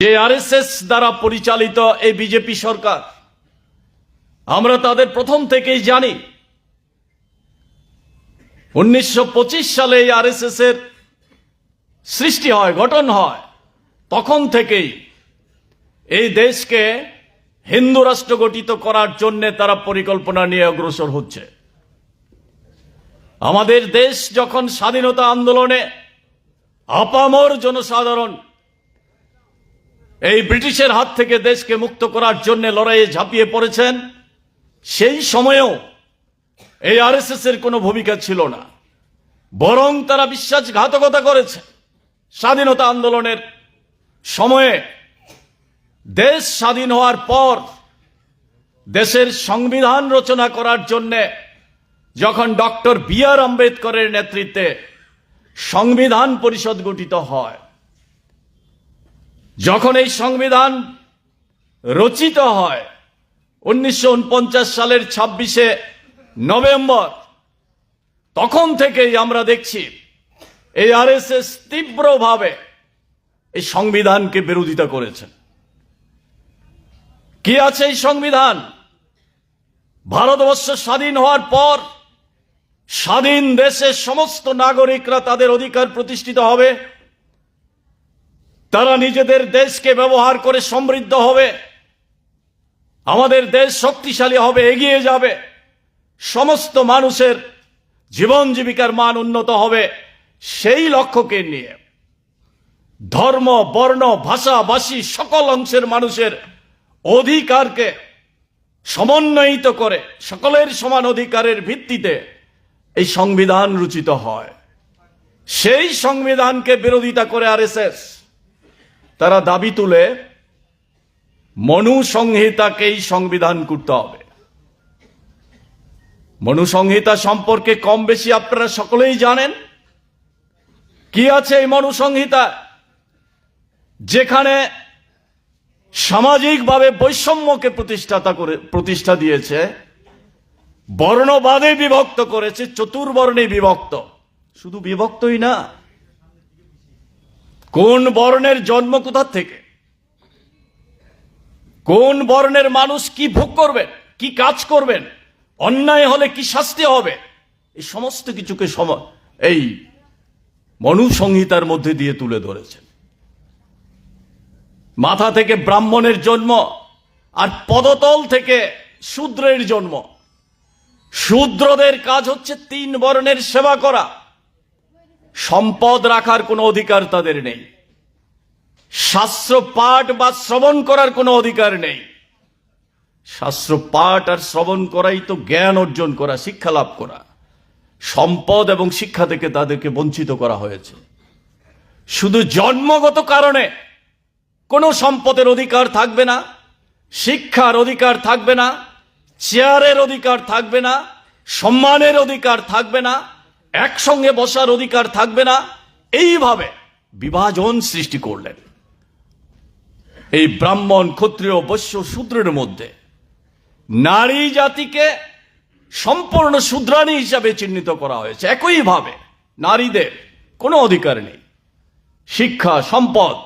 যে আরএসএস দ্বারা পরিচালিত এই বিজেপি সরকার, আমরা তাদের প্রথম থেকেই জানি। উনিশশো পঁচিশ সালে এই আরএসএস এর সৃষ্টি হয়, গঠন হয়। তখন থেকেই এই দেশকে হিন্দু রাষ্ট্র গঠিত করার জন্য তারা পরিকল্পনা নিয়ে অগ্রসর হচ্ছে। আমাদের দেশ যখন স্বাধীনতা আন্দোলনে আপামর জনসাধারণ এই ব্রিটিশের হাত থেকে দেশকে মুক্ত করার জন্য লড়াইয়ে ঝাঁপিয়ে পড়েছেন, সেই সময়েও এই আরএসএস এর কোনো ভূমিকা ছিল না। বরং তারা বিশ্বাসঘাতকতা করেছে। স্বাধীনতা আন্দোলনের সময়ে দেশ স্বাধীন হওয়ার পর দেশের সংবিধান রচনা করার জন্য যখন ডক্টর বি আর আম্বেদকরের নেতৃত্বে সংবিধান পরিষদ গঠিত হয় যখন এই সংবিধান রচিত হয়, উনিশশো উনপঞ্চাশ সালের ছাব্বিশে নভেম্বর, তখন থেকেই আমরা দেখছি এই আরএসএস তীব্রভাবে এই সংবিধানকে বিরোধিতা করেছেন কি আছে এই সংবিধান? ভারতবর্ষ স্বাধীন হওয়ার পর স্বাধীন দেশের সমস্ত নাগরিকরা তাদের অধিকার প্রতিষ্ঠিত হবে। তারা নিজেদের দেশকে ব্যবহার করে সমৃদ্ধ হবে। আমাদের দেশ শক্তিশালী হবে, এগিয়ে যাবে। সমস্ত মানুষের জীবন জীবিকার মান উন্নত হবে সেই লক্ষ্যকে নিয়ে। ধর্ম, বর্ণ, ভাষা ভাষী সকল অংশের মানুষের অধিকারকে সমন্বয়িত করে সকলের সমান অধিকারের ভিত্তিতে এই সংবিধান রচিত হয়। সেই সংবিধানকে বিরোধিতা করে আরএসএস তারা দাবি তুলে মনু সংহিতাকেই সংবিধান করতে হবে। মনু সংহিতা সম্পর্কে কম বেশি আপনারা সকলেই জানেন। কি আছে এই মনু সংহিতা যেখানে সামাজিকভাবে বৈষম্যকে প্রতিষ্ঠাতা করে, প্রতিষ্ঠা দিয়েছে, বর্ণবাদে বিভক্ত করেছে, চতুর্বর্ণে বিভক্ত। শুধু বিভক্তই না কোন বর্ণের জন্ম কোথার থেকে? কোন বর্ণের মানুষ কি ভোগ করবেন, কি কাজ করবেন, অন্যায় হলে কি শাস্তি হবে? এই সমস্ত কিছুকে এই মনুসংহিতার মধ্যে দিয়ে তুলে ধরেছেন। মাথা থেকে ব্রাহ্মণের জন্ম আর পদতল থেকে শূদ্রের জন্ম। শূদ্রদের কাজ হচ্ছে তিন বর্ণের সেবা করা। সম্পদ রাখার কোনো অধিকার তাদের নেই। শাস্ত্র পাঠ বা শ্রবণ করার কোনো অধিকার নেই। শাস্ত্র পাঠ আর শ্রবণ করাই তো জ্ঞান অর্জন করা, শিক্ষা লাভ করা। সম্পদ এবং শিক্ষা থেকে তাদেরকে বঞ্চিত করা হয়েছে। শুধু জন্মগত কারণে কোনো সম্পদের অধিকার থাকবে না, শিক্ষার অধিকার থাকবে না, চেয়ারের অধিকার থাকবে না, সম্মানের অধিকার থাকবে না একসঙ্গে বসার অধিকার থাকবে না। এইভাবে বিভাজন সৃষ্টি করলেন। এই ব্রাহ্মণ, ক্ষত্রিয়, বৈশ্য, শূদ্রের মধ্যে নারী জাতিকে সম্পূর্ণ শূদ্রাণী হিসাবে চিহ্নিত করা হয়েছে। একইভাবে নারীদের কোনো অধিকার নেই। শিক্ষা, সম্পদ,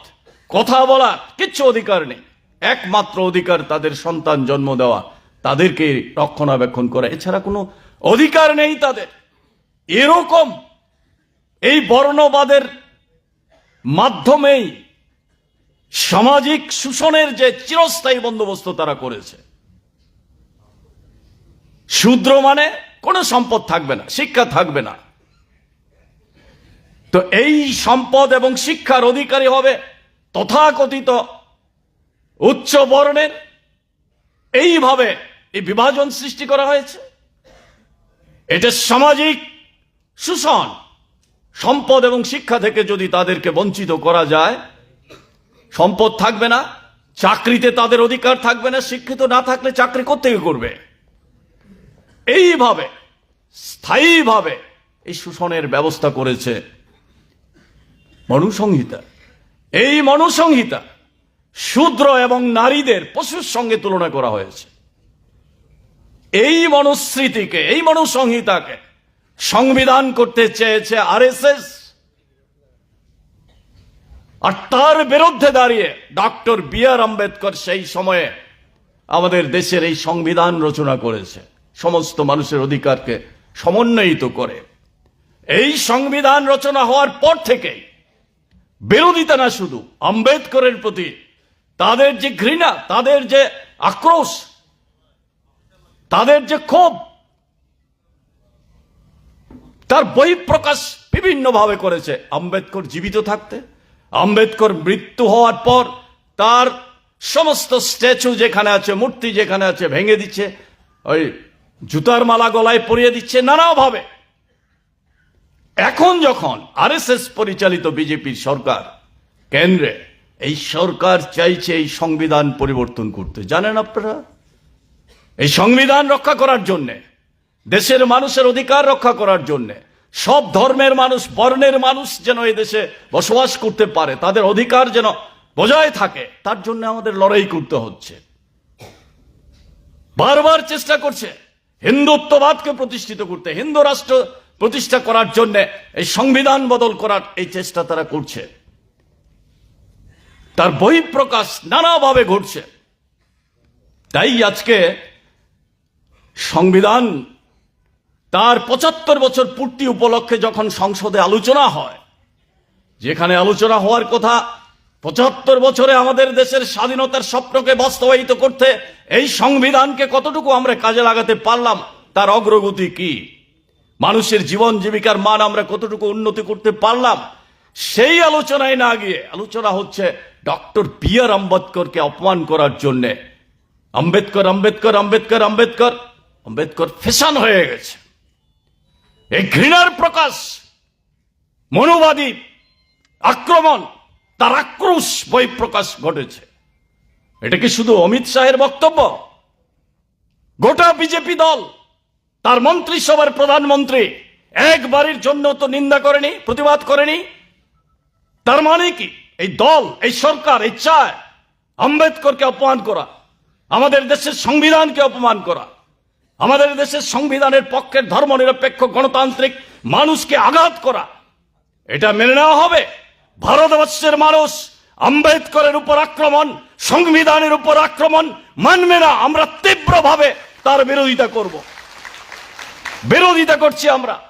কথা বলার কিচ্ছু অধিকার নেই। একমাত্র অধিকার তাদের সন্তান জন্ম দেওয়া, তাদেরকে রক্ষণাবেক্ষণ করা। এছাড়া কোনো অধিকার নেই তাদের। এরকম এই বর্ণবাদের মাধ্যমেই সামাজিক শোষণের যে চিরস্থায়ী বন্দোবস্ত তারা করেছে। শূদ্র মানে কোনো সম্পদ থাকবে না, শিক্ষা থাকবে না। তো এই সম্পদ এবং শিক্ষার অধিকারী হবে তথাকথিত উচ্চ বর্ণের। এইভাবে এই বিভাজন সৃষ্টি করা হয়েছে। এটা সামাজিক শোষণ সম্পদ এবং শিক্ষা থেকে যদি তাদেরকে বঞ্চিত করা যায়, সম্পদ থাকবে না, চাকরিতে তাদের অধিকার থাকবে না, শিক্ষিত না থাকলে চাকরি কোথেকে করবে? এইভাবে, স্থায়ীভাবে এই শোষণের ব্যবস্থা করেছে মনুসংহিতা। এই মনুসংহিতা শূদ্র এবং নারীদের পশুর সঙ্গে তুলনা করা হয়েছে। এই মনুস্মৃতিকে, এই মনুসংহিতাকে সংবিধান করতে চেয়েছে আরএসএস। আর তার বিরুদ্ধে দাঁড়িয়ে ডক্টর বি আর আম্বেদকর সেই সময়ে আমাদের দেশের এই সংবিধান রচনা করেছে। সমস্ত মানুষের অধিকারকে সমন্বয়িত করে। এই সংবিধান রচনা হওয়ার পর থেকেই বিরোধিতা না শুধু আম্বেদকরের প্রতি, তাদের যে ঘৃণা, তাদের যে আক্রোশ, তাদের যে ক্ষোভ তার বহিঃপ্রকাশ বিভিন্নভাবে করেছে। আম্বেদকর জীবিত থাকতে, আম্বেদকর মৃত্যু হওয়ার পর তার সমস্ত স্ট্যাচু যেখানে আছে, মূর্তি যেখানে আছে, ভেঙে দিচ্ছে, ওই জুতার মালা গলায় পরিয়ে দিচ্ছে নানাভাবে। এখন যখন আরএসএস পরিচালিত বিজেপির সরকার কেন্দ্রে এই সরকার চাইছে এই সংবিধান পরিবর্তন করতে, জানেন আপনারা? এই সংবিধান রক্ষা করার জন্যে দেশের মানুষের অধিকার রক্ষা করার জন্যে সব ধর্মের মানুষ, বর্ণের মানুষ যেন এই দেশে বসবাস করতে পারে, তাদের অধিকার যেন বজায় থাকে, তার জন্য আমাদের লড়াই করতে হচ্ছে। বারবার চেষ্টা করছে হিন্দুত্ববাদকে প্রতিষ্ঠিত করতে, হিন্দু রাষ্ট্র প্রতিষ্ঠা করার জন্য এই সংবিধান বদল করার এই চেষ্টা তারা করছে। তার বহিঃপ্রকাশ নানাভাবে ঘটছে। তাই আজকে সংবিধান তার পঁচাত্তর বছর পূর্তি উপলক্ষে যখন সংসদে আলোচনা হয়, যেখানে আলোচনা হওয়ার কথা পঁচাত্তর বছরে আমাদের দেশের স্বাধীনতার স্বপ্নকে বাস্তবায়িত করতে এই সংবিধানকে কতটুকু আমরা কাজে লাগাতে পারলাম, তার অগ্রগতি কি? মানুষের জীবন জীবিকার মান আমরা কতটুকু উন্নতি করতে পারলাম? সেই আলোচনায় না গিয়ে, আলোচনা হচ্ছে ডক্টর বি আর আম্বেদকরকে অপমান করার জন্যে। আম্বেদকর আম্বেদকর আম্বেদকর আম্বেদকর আম্বেদকর ফেশন হয়ে গেছে। এই ঘৃণার প্রকাশ, মনোবাদী আক্রমণ, তার আক্রোশ বই প্রকাশ ঘটেছে। এটা কি শুধু অমিত শাহের বক্তব্য? গোটা বিজেপি দল, তার মন্ত্রিসভার প্রধানমন্ত্রী একবারের জন্য তো নিন্দা করেনি, প্রতিবাদ করেনি। তার মানে কি? এই দল, এই সরকার, এই চায় আম্বেদকরকে অপমান করা, আমাদের দেশের সংবিধানকে অপমান করা। আমাদের দেশের সংবিধানের পক্ষের ধর্মনিরপেক্ষ গণতান্ত্রিক মানুষকে আঘাত করা। এটা মেনে নেওয়া হবে। ভারতবর্ষের মানুষ আম্বেদকরের উপর আক্রমণ, সংবিধানের উপর আক্রমণ মানবে না। আমরা তীব্রভাবে তার বিরোধিতা করব। বিরোধিতা করছি আমরা।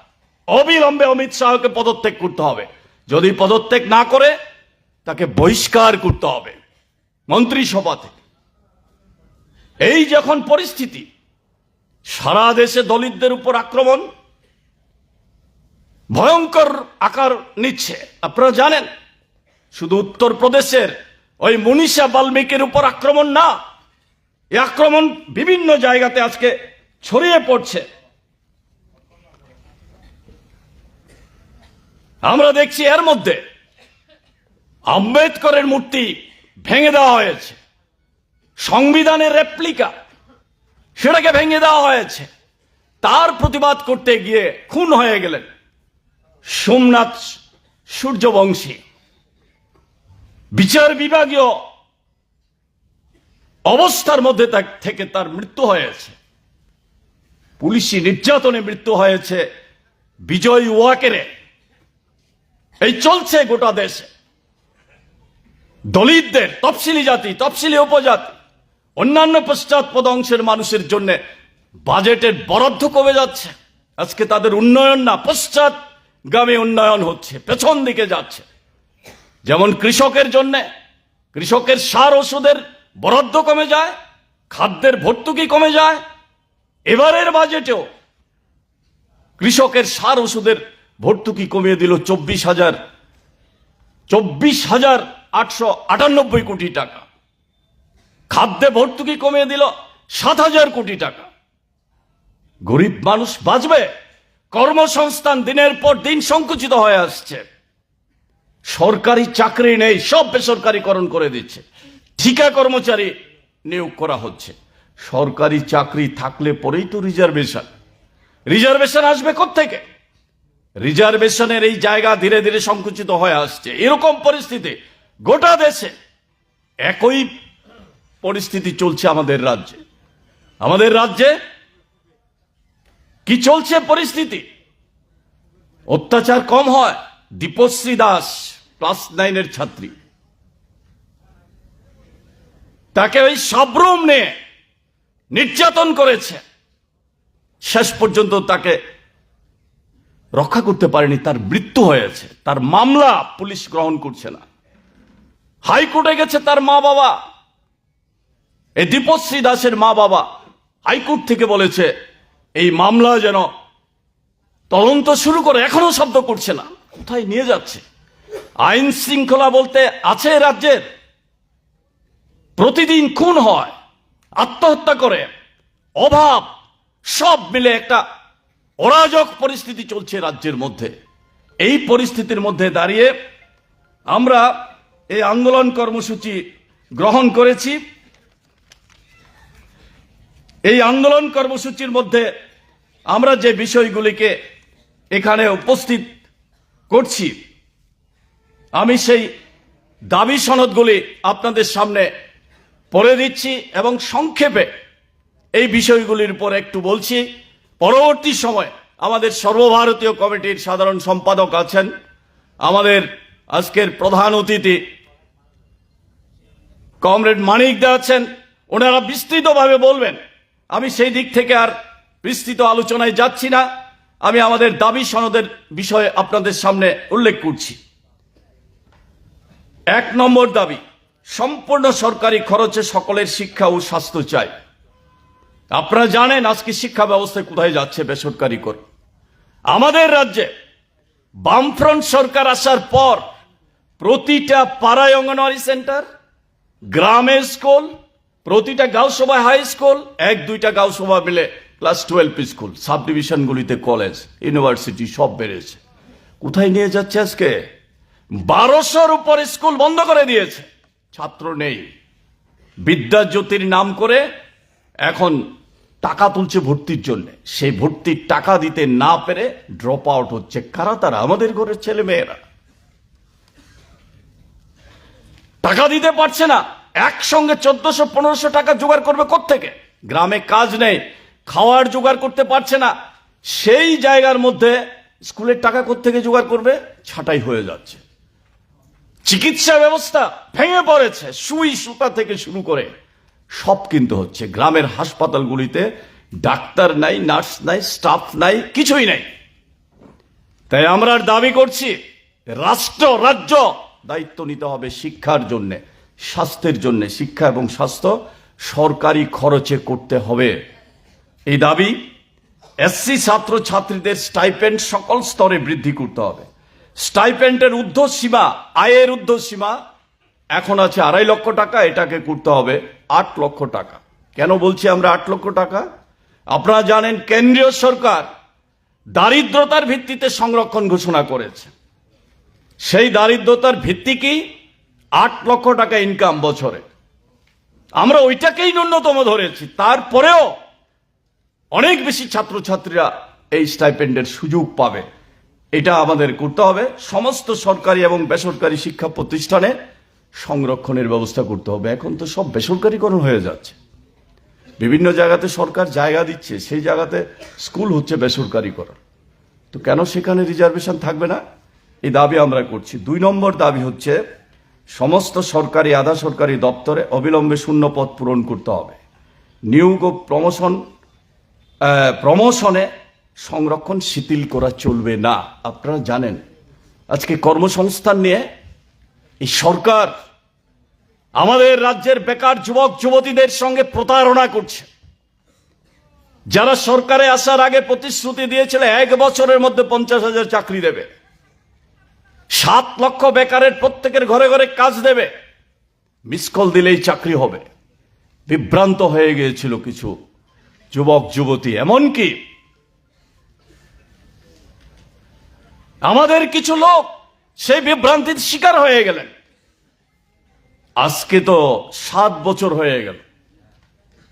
অবিলম্বে অমিত শাহকে পদত্যাগ করতে হবে। যদি পদত্যাগ না করে, তাকে বহিষ্কার করতে হবে। মন্ত্রিসভা থেকে। এই যখন পরিস্থিতি সারা দেশে দলিতদের উপর আক্রমণ ভয়ঙ্কর আকার নিচ্ছে। আপনারা জানেন, শুধু উত্তরপ্রদেশের ওই মনীষা বাল্মীকির উপর আক্রমণ না, এই আক্রমণ বিভিন্ন জায়গাতে আজকে ছড়িয়ে পড়ছে। আমরা দেখছি এর মধ্যে আম্বেদকরের মূর্তি ভেঙে দেওয়া হয়েছে। সংবিধানের রেপ্লিকা সেটাকে ভেঙে দেওয়া হয়েছে। তার প্রতিবাদ করতে গিয়ে খুন হয়ে গেলেন সোমনাথ সূর্যবংশী। বিচার বিভাগীয় অবস্থার মধ্যে থেকে তার মৃত্যু হয়েছে। পুলিশি নির্যাতনে মৃত্যু হয়েছে বিজয় ওয়াকেরে। এই চলছে গোটা দেশে। দলিতদের, তফসিলি জাতি, তফসিলি উপজাতি অন্যান্য পশ্চাৎপদ অংশের মানুষের জন্য বাজেটের বরাদ্দ কমে যাচ্ছে। আজকে তাদের উন্নয়ন না, পশ্চাৎগামী উন্নয়ন হচ্ছে, পেছন দিকে যাচ্ছে। যেমন কৃষকের জন্য, কৃষকের সার ওষুধের বরাদ্দ কমে যায়, খাদ্যের ভর্তুকি কমে যায়। এবারের বাজেটেও কৃষকের সার ওষুধের ভর্তুকি কমিয়ে দিল চব্বিশ হাজার চব্বিশ হাজার আটশো আটানব্বই কোটি টাকা। খাদ্যে ভর্তুকি কমিয়ে দিল সাত হাজার কোটি টাকা। গরিব মানুষ বাঁচবে, কর্মসংস্থান দিনের পর দিন সংকুচিত হয়ে আসছে। সরকারি চাকরি নেই, সব বেসরকারিকরণ করে দিচ্ছে। ঠিকা কর্মচারী নিয়োগ করা হচ্ছে। সরকারি চাকরি থাকলে পরেই তো রিজার্ভেশন। রিজার্ভেশন আসবে থেকে রিজার্ভেশনের এই জায়গা ধীরে ধীরে সংকুচিত হয়ে আসছে। এরকম পরিস্থিতি গোটা দেশে। একই পরিস্থিতি চলছে আমাদের রাজ্যে। আমাদের রাজ্যে কি চলছে পরিস্থিতি? অত্যাচার কম হয়, দীপশ্রী দাস ক্লাস নাইনের ছাত্রী। তাকে ওই সাবরুম নিয়ে নির্যাতন করেছে। শেষ পর্যন্ত তাকে রক্ষা করতে পারেনি, তার মৃত্যু হয়েছে। তার মামলা পুলিশ গ্রহণ করছে না। হাইকোর্টে গেছে তার মা বাবা এই দীপশ্রী দাসের মা বাবা হাইকোর্ট থেকে বলেছে, এই মামলা যেন তদন্ত শুরু করে, এখনও শব্দ করছে না। কোথায় নিয়ে যাচ্ছে? আইন শৃঙ্খলা বলতে আছে রাজ্যের। প্রতিদিন খুন হয়, আত্মহত্যা করে, অভাব, সব মিলে একটা অরাজক পরিস্থিতি চলছে রাজ্যের মধ্যে। এই পরিস্থিতির মধ্যে দাঁড়িয়ে আমরা এই আন্দোলন কর্মসূচি গ্রহণ করেছি। এই আন্দোলন কর্মসূচির মধ্যে আমরা যে বিষয়গুলিকে এখানে উপস্থিত করছি, আমি সেই দাবি সনদগুলি আপনাদের সামনে পড়ে দিচ্ছি এবং সংক্ষেপে এই বিষয়গুলির উপর একটু বলছি। পরবর্তী সময় আমাদের সর্বভারতীয় কমিটির সাধারণ সম্পাদক আছেন। আমাদের আজকের প্রধান অতিথি কমরেড মানিক দা আছেন। ওনারা বিস্তৃতভাবে বলবেন আমি সেই দিক থেকে আর বিস্তৃত আলোচনায় যাচ্ছি না। আমি আমাদের দাবি সনদের বিষয়ে আপনাদের সামনে উল্লেখ করছি। এক নম্বর দাবি, সম্পূর্ণ সরকারি খরচে সকলের শিক্ষা ও স্বাস্থ্য চাই। আপনারা জানেন আজকে শিক্ষা ব্যবস্থায় কোথায় যাচ্ছে বেসরকারি করে। আমাদের রাজ্যে বামফ্রন্ট সরকার আসার পর প্রতিটা পাড়ায় অঙ্গনওয়াড়ি সেন্টার, গ্রামের স্কুল প্রতিটা গাঁওসভা হাই স্কুল এক, দুইটা গাঁওসভা মিলে ক্লাস টুয়েলভ স্কুল সাব ডিভিশনগুলিতে কলেজ ইউনিভার্সিটি সব বেড়েছে। কোথায় নিয়ে যাচ্ছে আজকে? বারোশোর উপর স্কুল বন্ধ করে দিয়েছে। ছাত্র নেই। বিদ্যাজ্যোতির নাম করে এখন টাকা তুলছে ভর্তির জন্য। সেই ভর্তির টাকা দিতে না পেরে ড্রপ আউট হচ্ছে। কারা তারা? আমাদের ঘরের ছেলে মেয়েরা টাকা দিতে পারছে না। একসঙ্গে চোদ্দশো, পনেরোশো টাকা জোগাড় করবে থেকে গ্রামে কাজ নেই, খাওয়ার জোগাড় করতে পারছে না। সেই জায়গার মধ্যে স্কুলের টাকা থেকে জোগাড় করবে? ছাটাই হয়ে যাচ্ছে। চিকিৎসা ব্যবস্থা ভেঙে পড়েছে, সুই সুতা থেকে শুরু করে সব কিন্তু হচ্ছে। গ্রামের হাসপাতালগুলিতে ডাক্তার নাই, নার্স নাই, স্টাফ নাই, কিছুই নাই। তাই আমরা দাবি করছি, রাষ্ট্র, রাজ্য দায়িত্ব নিতে হবে শিক্ষার জন্য। স্বাস্থ্যের জন্য, শিক্ষা এবং স্বাস্থ্য সরকারি খরচে করতে হবে। এই দাবি এসসি ছাত্র ছাত্রীদের স্টাইপেন্ড সকল স্তরে বৃদ্ধি করতে হবে। স্টাইপেন্ডের সীমা আয়ের সীমা এখন আছে আড়াই লক্ষ টাকা, এটাকে করতে হবে আট লক্ষ টাকা। কেন বলছি আমরা আট লক্ষ টাকা? আপনারা জানেন কেন্দ্রীয় সরকার দারিদ্রতার ভিত্তিতে সংরক্ষণ ঘোষণা করেছে। সেই দারিদ্রতার ভিত্তি কি? আট লক্ষ টাকা ইনকাম বছরে। আমরা ওইটাকেই ন্যূনতম ধরেছি। তারপরেও অনেক বেশি ছাত্রছাত্রীরা এই স্টাইপেন্ডের সুযোগ পাবে। এটা আমাদের করতে হবে। সমস্ত সরকারি এবং বেসরকারি শিক্ষা প্রতিষ্ঠানে সংরক্ষণের ব্যবস্থা করতে হবে। এখন তো সব বেসরকারিকরণ হয়ে যাচ্ছে। বিভিন্ন জায়গাতে সরকার জায়গা দিচ্ছে। সেই জায়গাতে স্কুল হচ্ছে বেসরকারিকরণ। তো কেন সেখানে রিজার্ভেশন থাকবে না? এই দাবি আমরা করছি। দুই নম্বর দাবি হচ্ছে সমস্ত সরকারি, আধা সরকারি দপ্তরে অবিলম্বে শূন্য পদ পূরণ করতে হবে। নিয়োগ ও প্রমোশন প্রমোশনে সংরক্ষণ শিথিল করা চলবে না। আপনারা জানেন, আজকে কর্মসংস্থান নিয়ে এই সরকার আমাদের রাজ্যের বেকার যুবক, যুবতীদের সঙ্গে প্রতারণা করছে। যারা সরকারে আসার আগে প্রতিশ্রুতি দিয়েছিল, এক বছরের মধ্যে পঞ্চাশ হাজার চাকরি দেবে। সাত লক্ষ বেকারের প্রত্যেকের ঘরে ঘরে কাজ দেবে। মিস কল দিলেই চাকরি হবে। বিভ্রান্ত হয়ে গিয়েছিল কিছু যুবক, যুবতী। এমনকি আমাদের কিছু লোক সেই বিভ্রান্তির শিকার হয়ে গেলেন। আজকে তো সাত বছর হয়ে গেল।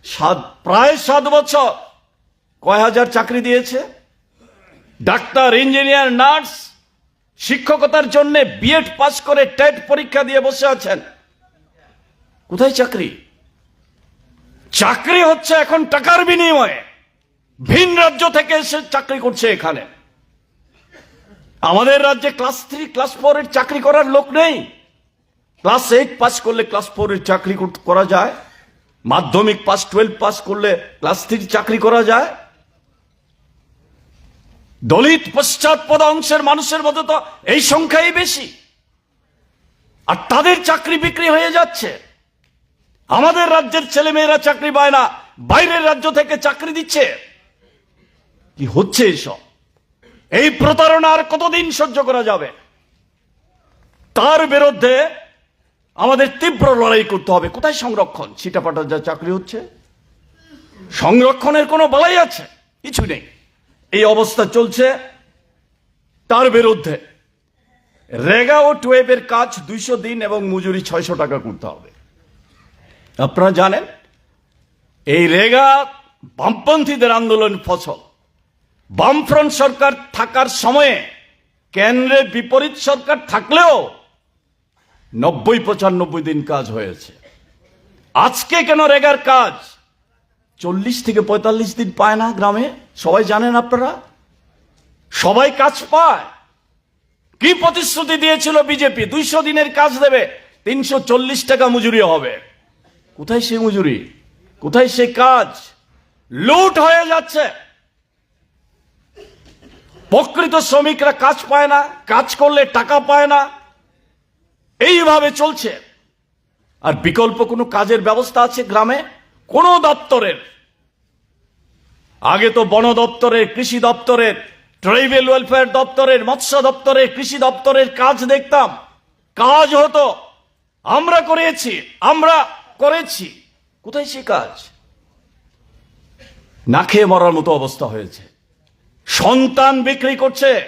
সাত, প্রায় সাত বছর। কয় হাজার চাকরি দিয়েছে? ডাক্তার, ইঞ্জিনিয়ার, নার্স শিক্ষকতার জন্য বিএড পাস করে টেট পরীক্ষা দিয়ে বসে আছেন। কোথায় চাকরি? চাকরি হচ্ছে এখন টাকার বিনিময়ে। ভিন রাজ্য থেকে এসে চাকরি করছে এখানে। আমাদের রাজ্যে ক্লাস থ্রি, ক্লাস ফোর এর চাকরি করার লোক নেই। ক্লাস এইট পাস করলে ক্লাস ফোর এর চাকরি করা যায়। মাধ্যমিক পাস, টুয়েলভ পাস করলে ক্লাস থ্রি চাকরি করা যায়। দলিত পশ্চাৎপদ অংশের মানুষের মধ্যে তো এই সংখ্যাই বেশি। আর তাদের চাকরি বিক্রি হয়ে যাচ্ছে। আমাদের রাজ্যের ছেলেমেয়েরা চাকরি পায় না, বাইরের রাজ্য থেকে চাকরি দিচ্ছে। কি হচ্ছে এসব? এই প্রতারণা আর কতদিন সহ্য করা যাবে? তার বিরুদ্ধে আমাদের তীব্র লড়াই করতে হবে। কোথায় সংরক্ষণ? ছিটাপাটার যা চাকরি হচ্ছে। সংরক্ষণের কোনো বলাই আছে? কিছু নেই। অবস্থা চলছে। তার বিরুদ্ধে রেগা ও টুয়েবের কাজ দুইশো দিন এবং মজুরি ছয়শো টাকা করতে হবে। আপনারা জানেন, এই রেগা বামপন্থীদের আন্দোলন ফসল। বামফ্রন্ট সরকার থাকার সময়ে কেন্দ্রে বিপরীত সরকার থাকলেও নব্বই পঁচানব্বই দিন কাজ হয়েছে। আজকে কেন রেগার কাজ? চল্লিশ থেকে পঁয়তাল্লিশ দিন পায় না গ্রামে? সবাই জানেন আপনারা? সবাই কাজ পায়। কি প্রতিশ্রুতি দিয়েছিল বিজেপি? দুইশো দিনের কাজ দেবে, তিনশো চল্লিশ টাকা মজুরি হবে। কোথায় সে মজুরি? কোথায় সে কাজ? লুট হয়ে যাচ্ছে। প্রকৃত শ্রমিকরা কাজ পায় না, কাজ করলে টাকা পায় না। এইভাবে চলছে। আর বিকল্প কোনো কাজের ব্যবস্থা আছে গ্রামে? কোনো দপ্তরের। আগে তো বন দপ্তরের, কৃষি দপ্তরের ট্রাইবেল ওয়েলফেয়ার দপ্তরের, মৎস্য দপ্তরের, কৃষি দপ্তরের কাজ দেখতাম। কাজ হতো। আমরা করেছি আমরা করেছি। কোথায় সে কাজ? না খেয়ে মরার মতো অবস্থা হয়েছে। সন্তান বিক্রি করছে।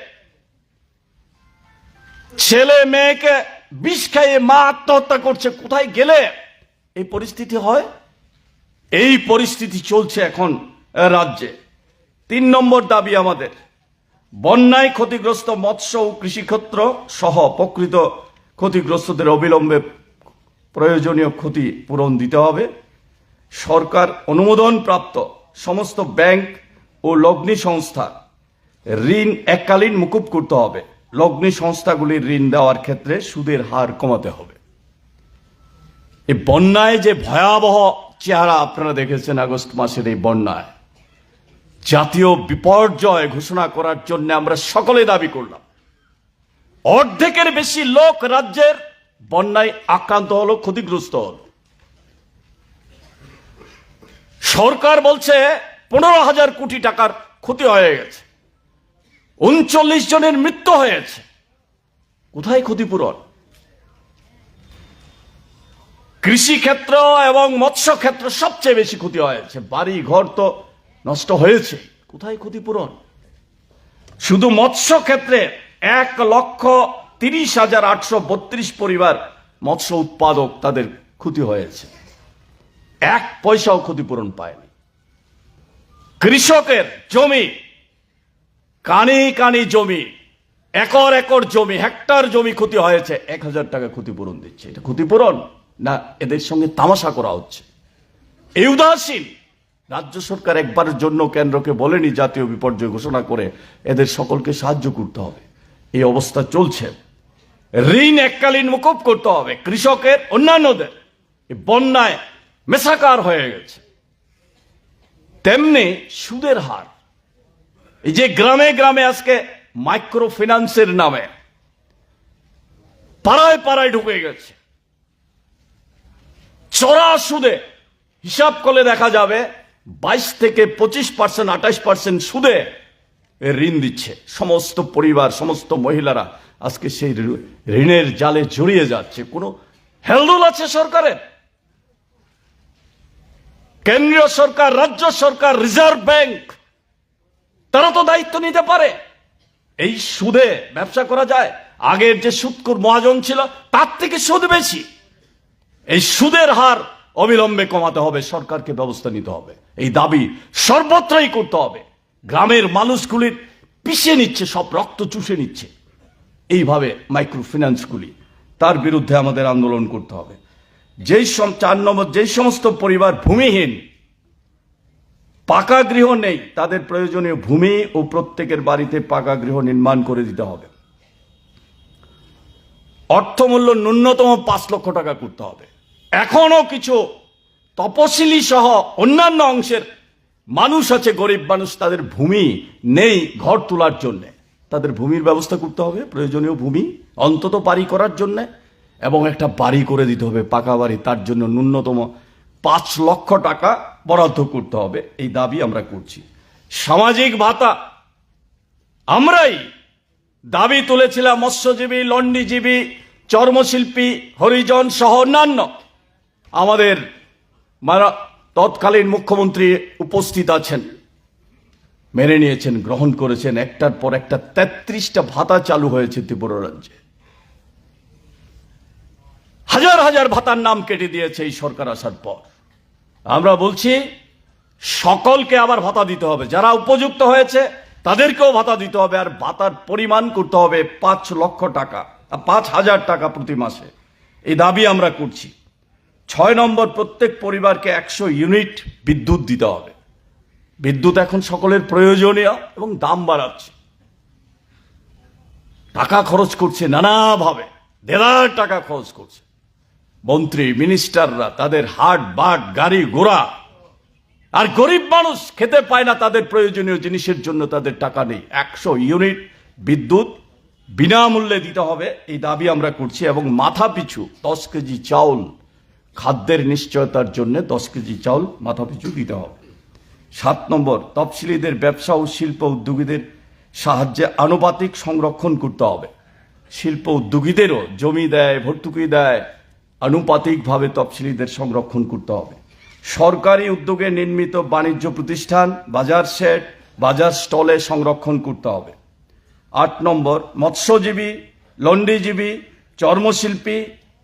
ছেলে মেয়েকে বিষ খাইয়ে মা আত্মহত্যা করছে। কোথায় গেলে? এই পরিস্থিতি হয়? এই পরিস্থিতি চলছে এখন। রাজ্যে। তিন নম্বর দাবি আমাদের। বন্যায় ক্ষতিগ্রস্ত মৎস্য ও কৃষিক্ষেত্র সহ প্রকৃত ক্ষতিগ্রস্তদের অবিলম্বে প্রয়োজনীয় ক্ষতি পূরণ দিতে হবে। সরকার অনুমোদন প্রাপ্ত সমস্ত ব্যাংক ও লগ্নি সংস্থা ঋণ এককালীন মুকুব করতে হবে। লগ্নি সংস্থাগুলির ঋণ দেওয়ার ক্ষেত্রে সুদের হার কমাতে হবে। এই বন্যায় যে ভয়াবহ চেহারা আপনারা দেখেছেন আগস্ট মাসের এই বন্যায় জাতীয় বিপর্যয় ঘোষণা করার জন্য আমরা সকলে দাবি করলাম। অর্ধেকের বেশি লোক রাজ্যের বন্যায় আক্রান্ত হলো, ক্ষতিগ্রস্ত হল। সরকার বলছে পনেরো হাজার কোটি টাকার ক্ষতি হয়ে গেছে। উনচল্লিশ জনের মৃত্যু হয়েছে। কোথায় ক্ষতিপূরণ? কৃষি ক্ষেত্র এবং মৎস্য ক্ষেত্র সবচেয়ে বেশি ক্ষতি হয়েছে। বাড়ি ঘর তো নষ্ট হয়েছে। কোথায় ক্ষতিপূরণ? শুধু মৎস্য ক্ষেত্রে এক লক্ষ তিরিশ হাজার আটশো বত্রিশ পরিবার মৎস্য উৎপাদক তাদের ক্ষতি হয়েছে। এক পয়সাও ক্ষতিপূরণ পায়নি। কৃষকের জমি, কানি কানি জমি, একর একর জমি, হেক্টর জমি ক্ষতি হয়েছে। এক হাজার টাকা ক্ষতিপূরণ দিচ্ছে। এটা ক্ষতিপূরণ না, এদের সঙ্গে তামাশা করা হচ্ছে। এই উদাসীন রাজ্য সরকার একবারের জন্য কেন্দ্রকে বলেনি জাতীয় বিপর্যয় ঘোষণা করে। এদের সকলকে সাহায্য করতে হবে। এই অবস্থা চলছে। ঋণ এককালীন মুকুব করতে হবে কৃষকের, অন্যান্যদের। বন্যায় মেসাকার হয়ে গেছে। তেমনি সুদের হার। এই যে গ্রামে গ্রামে আজকে মাইক্রো ফিনান্সের নামে পাড়ায় পাড়ায় ঢুকে গেছে। চড়া সুদে হিসাব করলে দেখা যাবে বাইশ থেকে পঁচিশ পার্সেন্ট, আঠাশ পার্সেন্ট সুদে ঋণ দিচ্ছে। সমস্ত পরিবার, সমস্ত মহিলারা আজকে সেই ঋণের জালে জড়িয়ে যাচ্ছে। কোনো হেলদোল আছে সরকারের? কেন্দ্রীয় সরকার, রাজ্য সরকার, রিজার্ভ ব্যাংক, তারা তো দায়িত্ব নিতে পারে। এই সুদে ব্যবসা করা যায়। আগের যে সুদকুর মহাজন ছিল, তার থেকে সুদ বেশি। এই সুদের হার অবিলম্বে কমাতে হবে, সরকারকে ব্যবস্থা নিতে হবে। এই দাবি সর্বত্রই করতে হবে। গ্রামের মানুষগুলির পিষে নিচ্ছে, সব রক্ত চুষে নিচ্ছে। এইভাবে মাইক্রো ফিন্যান্সগুলি তার বিরুদ্ধে আমাদের আন্দোলন করতে হবে। যেই সম, চার নম্বর, যেই সমস্ত পরিবার ভূমিহীন, পাকা গৃহ নেই, তাদের প্রয়োজনীয় ভূমি ও প্রত্যেকের বাড়িতে পাকা গৃহ নির্মাণ করে দিতে হবে। অর্থমূল্য ন্যূনতম পাঁচ লক্ষ টাকা করতে হবে। এখনও কিছু তপশিলি সহ অন্যান্য অংশের মানুষ আছে, গরিব মানুষ, তাদের ভূমি নেই ঘর তোলার জন্যে। তাদের ভূমির ব্যবস্থা করতে হবে, প্রয়োজনীয় ভূমি অন্তত বাড়ি করার জন্যে, এবং একটা বাড়ি করে দিতে হবে, পাকা বাড়ি, তার জন্য ন্যূনতম পাঁচ লক্ষ টাকা বরাদ্দ করতে হবে। এই দাবি আমরা করছি। সামাজিক ভাতা, আমরাই দাবি তুলেছিলাম, মৎস্যজীবী লন্ডিজীবী চর্মশিল্পী, হরিজন সহ অন্যান্য। আমাদের তৎকালীন মুখ্যমন্ত্রী উপস্থিত আছেন। মেনে নিয়েছেন, গ্রহণ করেছেন। একটার পর একটা তেত্রিশটা ভাতা চালু হয়েছে ত্রিপুরা রাজ্যে। হাজার হাজার ভাতার নাম কেটে দিয়েছে এই সরকার আসার পর। আমরা বলছি, সকলকে আবার ভাতা দিতে হবে। যারা উপযুক্ত হয়েছে, তাদেরকেও ভাতা দিতে হবে। আর ভাতার পরিমাণ করতে হবে পাঁচ লক্ষ টাকা, পাঁচ হাজার টাকা প্রতি মাসে। এই দাবি আমরা করছি। ছয় নম্বর প্রত্যেক পরিবারকে একশো ইউনিট বিদ্যুৎ দিতে হবে। বিদ্যুৎ এখন সকলের প্রয়োজনীয় এবং দাম বাড়াচ্ছে। টাকা খরচ করছে নানাভাবে। দেড়ার টাকা খরচ করছে। মন্ত্রী, মিনিস্টাররা তাদের হাট, বাট, গাড়ি, ঘোড়া। আর গরিব মানুষ খেতে পায় না তাদের প্রয়োজনীয় জিনিসের জন্য তাদের টাকা নেই। একশো ইউনিট বিদ্যুৎ বিনামূল্যে দিতে হবে, এই দাবি আমরা করছি। এবং মাথা পিছু দশ কেজি চাউল খাদ্যের নিশ্চয়তার জন্য দশ কেজি চাউল মাথা পিছু দিতে হবে। সাত নম্বর, তফসিলিদের ব্যবসা ও শিল্প উদ্যোগীদের সাহায্যে আনুপাতিক সংরক্ষণ করতে হবে। শিল্প উদ্যোগীদেরও জমি দেয়, ভর্তুকি দেয়, আনুপাতিকভাবে তফসিলিদের সংরক্ষণ করতে হবে। সরকারি উদ্যোগে নির্মিত বাণিজ্য প্রতিষ্ঠান, বাজার সেট বাজার স্টলে সংরক্ষণ করতে হবে। আট নম্বর, মৎস্যজীবী লন্ডিজীবী চর্মশিল্পী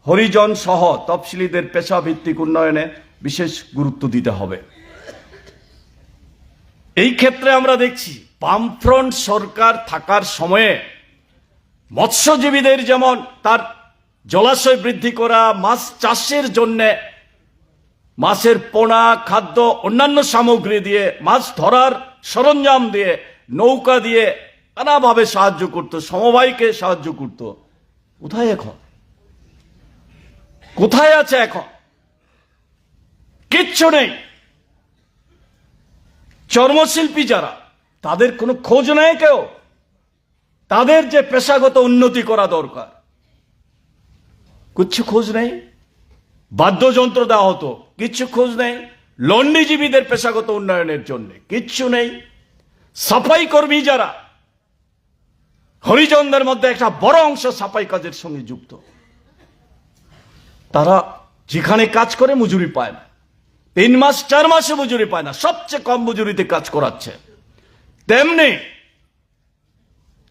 হরিজন সহ তফসিলিদের পেশাভিত্তিক উন্নয়নে বিশেষ গুরুত্ব দিতে হবে। এই ক্ষেত্রে আমরা দেখছি, বামফ্রন্ট সরকার থাকার সময়ে মৎস্যজীবীদের যেমন তার জলাশয় বৃদ্ধি করা, মাছ চাষের জন্যে মাছের পোনা, খাদ্য, অন্যান্য সামগ্রী দিয়ে, মাছ ধরার সরঞ্জাম দিয়ে, নৌকা দিয়ে নানাভাবে সাহায্য করত, সমবায়কে সাহায্য করত। কোথায় এখন? কোথায় আছে এখন? কিচ্ছু নেই। চর্মশিল্পী যারা, তাদের কোনো খোঁজ নেই কেউ? তাদের যে পেশাগত উন্নতি করা দরকার। কিচ্ছু খোঁজ নেই। বাদ্যযন্ত্র দেওয়া হতো, কিচ্ছু খোঁজ নেই। লন্ডিজীবীদের পেশাগত উন্নয়নের জন্য, কিচ্ছু নেই। সাফাই কর্মী যারা, হরিজনদের মধ্যে একটা বড় অংশ সাফাই কাজের সঙ্গে যুক্ত। তারা যেখানে কাজ করে মজুরি পায় না। তিন মাস, চার মাসে মজুরি পায় না। সবচেয়ে কম মজুরিতে কাজ করাচ্ছে। তেমনি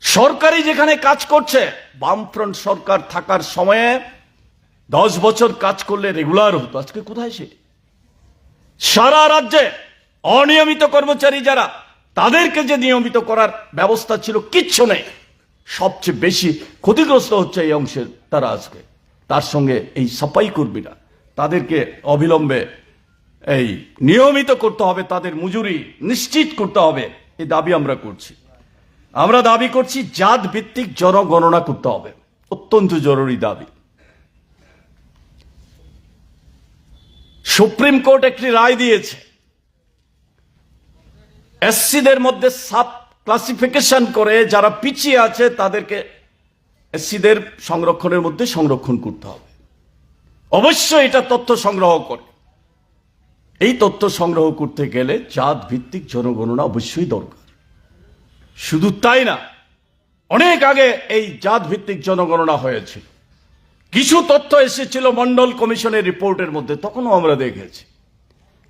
সরকারি যেখানে কাজ করছে, বামফ্রন্ট সরকার থাকার সময়ে দশ বছর কাজ করলে রেগুলার হতো। আজকে কোথায় সে? সারা রাজ্যে অনিয়মিত কর্মচারী যারা, তাদেরকে যে নিয়মিত করার ব্যবস্থা ছিল, কিচ্ছু নেই। সবচেয়ে বেশি ক্ষতিগ্রস্ত হচ্ছে এই অংশের তারা আজকে। তার সঙ্গে এই সাফাই কর্মীরা, তাদেরকে অবিলম্বে এই নিয়মিত করতে হবে, তাদের মজুরি নিশ্চিত করতে হবে, এই দাবি আমরা করছি। আমরা দাবি করছি জাত ভিত্তিক জনগণনা করতে হবে, অত্যন্ত জরুরি দাবি। সুপ্রিম কোর্ট একটি রায় দিয়েছে, এসসিদের মধ্যে সাব ক্লাসিফিকেশন করে যারা পিছিয়ে আছে তাদেরকে এসসিদের সংরক্ষণের মধ্যে সংরক্ষণ করতে হবে। অবশ্যই এটা তথ্য সংগ্রহ করে। এই তথ্য সংগ্রহ করতে গেলে জাত ভিত্তিক জনগণনা অবশ্যই দরকার। শুধু তাই না, অনেক আগে এই জাত ভিত্তিক জনগণনা হয়েছিল কিছু তথ্য এসেছিল মন্ডল কমিশনের রিপোর্টের মধ্যে, তখনও আমরা দেখেছি।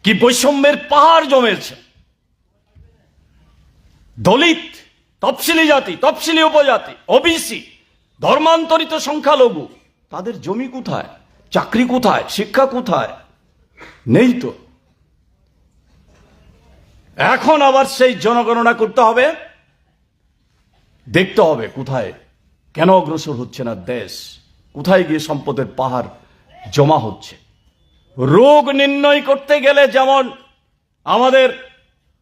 কি বৈষম্যের পাহাড় জমেছে। দলিত, তফসিলি জাতি, তফসিলি উপজাতি, ওবিসি ধর্মান্তরিত সংখ্যালঘু, তাদের জমি কোথায়? চাকরি কোথায়? শিক্ষা কোথায়? নেই তো। এখন আবার সেই জনগণনা করতে হবে। দেখতে হবে কোথায়, কেন অগ্রসর হচ্ছে না দেশ? কোথায় গিয়ে সম্পদের পাহাড় জমা হচ্ছে? রোগ নির্ণয় করতে গেলে যেমন আমাদের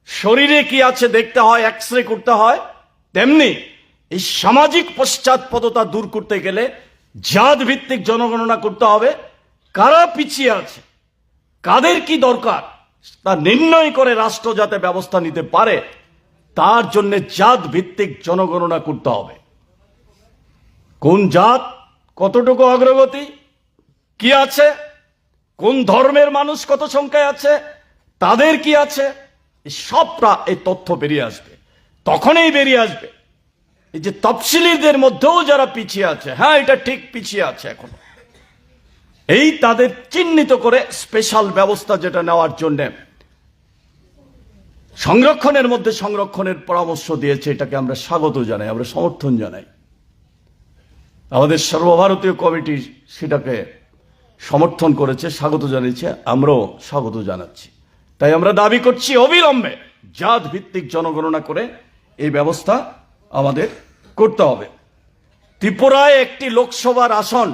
শরীরে কি আছে দেখতে হয় এক্স রে করতে হয়, তেমনি এই সামাজিক পশ্চাৎপদতা দূর করতে গেলে জাত ভিত্তিক জনগণনা করতে হবে। কারা পিছিয়ে আছে? কাদের কি দরকার? তা নির্ণয় করে রাষ্ট্র যাতে ব্যবস্থা নিতে পারে, তার জন্য জাত ভিত্তিক জনগণনা করতে হবে। কোন জাত কতটুকু অগ্রগতি? কি আছে? কোন ধর্মের মানুষ কত সংখ্যায় আছে? তাদের কি আছে? সবটা এই তথ্য বেরিয়ে আসবে। তখনই বেরিয়ে আসবে। এই যে তফসিলিদের মধ্যেও যারা পিছিয়ে আছে হ্যাঁ এটা ঠিক পিছিয়ে আছে এখন। এই তাদের চিহ্নিত করে স্পেশাল ব্যবস্থা যেটা নেওয়ার জন্য সংরক্ষণের মধ্যে সংরক্ষণের পরামর্শ দিয়েছে, এটাকে আমরা স্বাগত জানাই, আমরা সমর্থন জানাই। আমাদের সর্বভারতীয় কমিটি সেটাকে সমর্থন করেছে, স্বাগত জানিয়েছে, আমরাও স্বাগত জানাচ্ছি। তাই আমরা দাবি করছি অবিলম্বে জাত ভিত্তিক জনগণনা করে এই ব্যবস্থা আমাদের করতে হবে। ত্রিপুরায় একটি লোকসভার আসন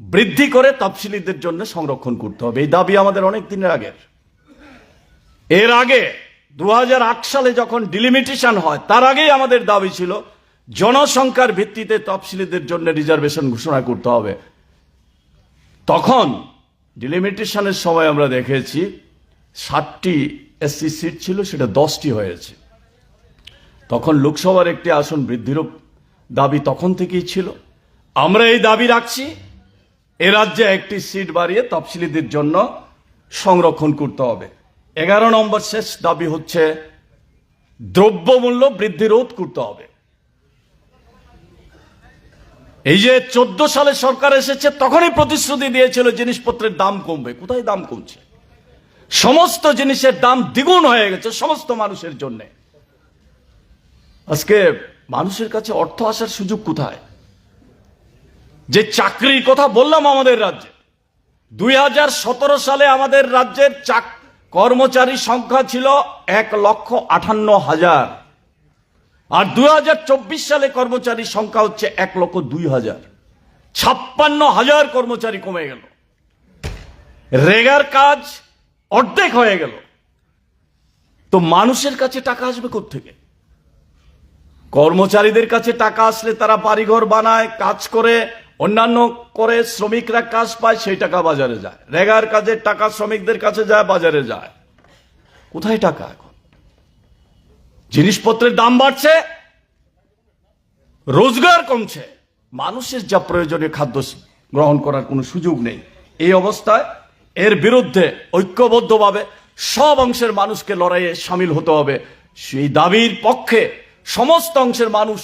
বৃদ্ধি করে তফসিলিদের জন্য সংরক্ষণ করতে হবে। এই দাবি আমাদের অনেক দিনের আগের। এর আগে দু হাজার আট সালে যখন ডিলিমিটেশন হয়, তার আগেই আমাদের দাবি ছিল, জনসংখ্যার ভিত্তিতে তফসিলিদের জন্য রিজার্ভেশন ঘোষণা করতে হবে। তখন ডিলিমিটেশনের সময় আমরা দেখেছি ষাটটি এসসি সিট ছিল, সেটা দশটি হয়েছে। তখন লোকসভার একটি আসন বৃদ্ধির দাবি তখন থেকেই ছিল। আমরা এই দাবি রাখছি, এ রাজ্যে একটি সিট বাড়িয়ে তফসিলিদের জন্য সংরক্ষণ করতে হবে। এগারো নম্বর শেষ দাবি হচ্ছে দ্রব্যমূল্য বৃদ্ধি রোধ করতে হবে। এই যে চোদ্দ সালে সরকার এসেছে, তখনই প্রতিশ্রুতি দিয়েছিল জিনিসপত্রের দাম কমবে। কোথায় দাম কমছে? সমস্ত জিনিসের দাম দ্বিগুণ হয়ে গেছে সমস্ত মানুষের জন্য। আজকে মানুষের কাছে অর্থ আসার সুযোগ কোথায়? যে চাকরির কথা বললাম আমাদের রাজ্যে, দুই হাজার সতেরো সালে আমাদের রাজ্যের চাক, কর্মচারী সংখ্যা ছিল এক লক্ষ আঠান্ন হাজার। আর দুই হাজার চব্বিশ সালে কর্মচারী সংখ্যা হচ্ছে এক লক্ষ দুই হাজার। ছাপ্পান্ন হাজার কর্মচারী কমে গেল। রেগার কাজ অর্ধেক হয়ে গেল। তো মানুষের কাছে টাকা আসবে থেকে কর্মচারীদের কাছে টাকা আসলে তারা বাড়িঘর বানায়, কাজ করে, অন্যান্য করে শ্রমিকরা কাজ পায়, সেই টাকা বাজারে যায়। রেগার কাজের টাকা শ্রমিকদের কাছে যায়, বাজারে যায়। কোথায় টাকা এখন? জিনিসপত্রের দাম বাড়ছে, রোজগার কমছে। মানুষের যা প্রয়োজনীয় খাদ্য গ্রহণ করার কোনো সুযোগ নেই। এই অবস্থায় এর বিরুদ্ধে ঐক্যবদ্ধভাবে সব অংশের মানুষকে লড়াইয়ে সামিল হতে হবে। সেই দাবির পক্ষে সমস্ত অংশের মানুষ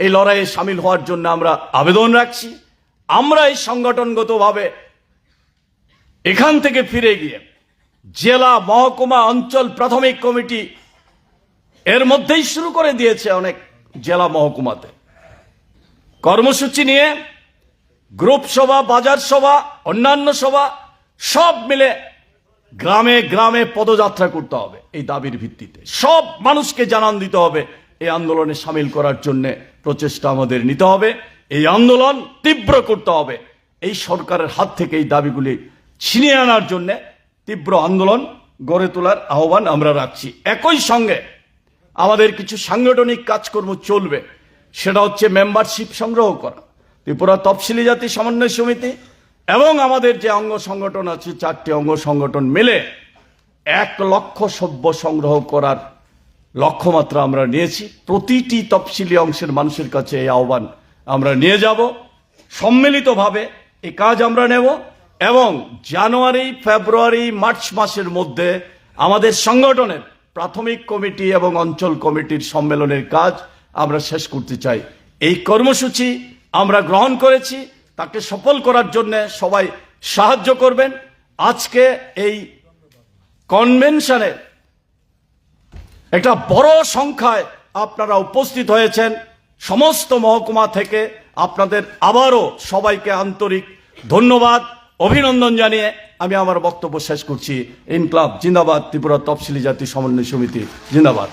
এই লড়াইয়ে সামিল হওয়ার জন্য আমরা আবেদন রাখছি। আমরা এই সংগঠনগতভাবে এখান থেকে ফিরে গিয়ে জেলা মহকুমা অঞ্চল প্রাথমিক কমিটি এর মধ্যেই শুরু করে দিয়েছে অনেক জেলা মহকুমাতে। কর্মসূচি নিয়ে গ্রুপ সভা, বাজার সভা, অন্যান্য সভা, সব মিলে গ্রামে গ্রামে পদযাত্রা করতে হবে এই দাবির ভিত্তিতে। সব মানুষকে জানান দিতে হবে এই আন্দোলনে সামিল করার জন্য প্রচেষ্টা আমাদের নিতে হবে। এই আন্দোলন তীব্র করতে হবে। এই সরকারের হাত থেকে এই দাবিগুলি ছিনিয়ে আনার জন্য তীব্র আন্দোলন গড়ে তোলার আহ্বান আমরা রাখছি। একই সঙ্গে আমাদের কিছু সাংগঠনিক কাজকর্ম চলবে। সেটা হচ্ছে মেম্বারশিপ সংগ্রহ করা। ত্রিপুরা তফসিলি জাতি সমন্বয় সমিতি এবং আমাদের যে অঙ্গ সংগঠন আছে, চারটি অঙ্গ সংগঠন মিলে এক লক্ষ সভ্য সংগ্রহ করার লক্ষ্যমাত্রা আমরা নিয়েছি। প্রতিটি তফসিলি অংশের মানুষের কাছে এই আহ্বান আমরা নিয়ে যাব। সম্মিলিতভাবে এই কাজ আমরা নেব এবং জানুয়ারি, ফেব্রুয়ারি, মার্চ মাসের মধ্যে আমাদের সংগঠনের প্রাথমিক কমিটি এবং অঞ্চল কমিটির সম্মেলনের কাজ আমরা শেষ করতে চাই। এই কর্মসূচি আমরা গ্রহণ করেছি। তাকে সফল করার জন্য সবাই সাহায্য করবেন। আজকে এই কনভেনশনে একটা বড় সংখ্যায় আপনারা উপস্থিত হয়েছেন। সমস্ত মহকুমা থেকে আপনাদের আবারও সবাইকে আন্তরিক ধন্যবাদ, অভিনন্দন জানিয়ে আমি আমার বক্তব্য শেষ করছি। ইনক্লাব, জিন্দাবাদ, ত্রিপুরা তফসিলি জাতি সমন্বয় সমিতি, জিন্দাবাদ।